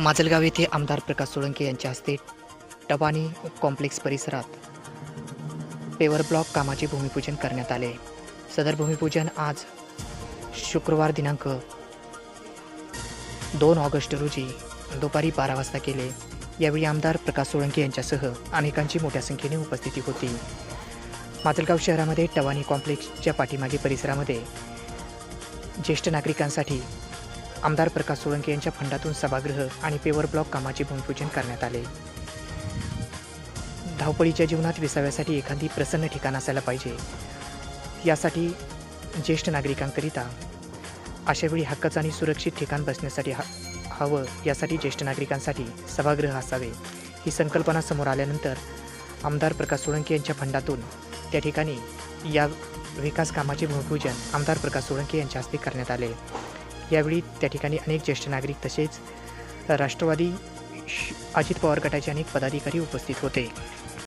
माजलगाव येथे आमदार प्रकाश सोळंके यांच्या हस्ते टबानी कॉम्प्लेक्स परिसरात पेवर ब्लॉक कामाचे भूमिपूजन करण्यात आले. सदर भूमिपूजन आज शुक्रवार दिनांक दोन ऑगस्ट रोजी दुपारी बारा वाजता केले. यावेळी आमदार प्रकाश सोळंके यांच्यासह अनेकांची मोठ्या संख्येने उपस्थिती होती. माजलगाव शहरामध्ये टवानी कॉम्प्लेक्सच्या पाठीमागे परिसरामध्ये ज्येष्ठ नागरिकांसाठी आमदार प्रकाश सोळंके यांच्या फंडातून सभागृह आणि पेवर ब्लॉक कामाचे भूमिपूजन करण्यात आले. धावपळीच्या जीवनात विसाव्यासाठी एखादी प्रसन्न ठिकाण असायला पाहिजे. यासाठी ज्येष्ठ नागरिकांकरिता अशावेळी हक्काचं आणि सुरक्षित ठिकाण बसण्यासाठी हा हवं यासाठी ज्येष्ठ नागरिकांसाठी सभागृह असावे. ही संकल्पना समोर आल्यानंतर आमदार प्रकाश सोळंके यांच्या फंडातून त्या ठिकाणी या विकास कामाचे भूमिपूजन आमदार प्रकाश सोळंके यांच्या हस्ते करण्यात आले. यावेळी त्या ठिकाणी अनेक ज्येष्ठ नागरिक तसेच राष्ट्रवादी श- अजित पवार गटाचे अनेक पदाधिकारी उपस्थित होते.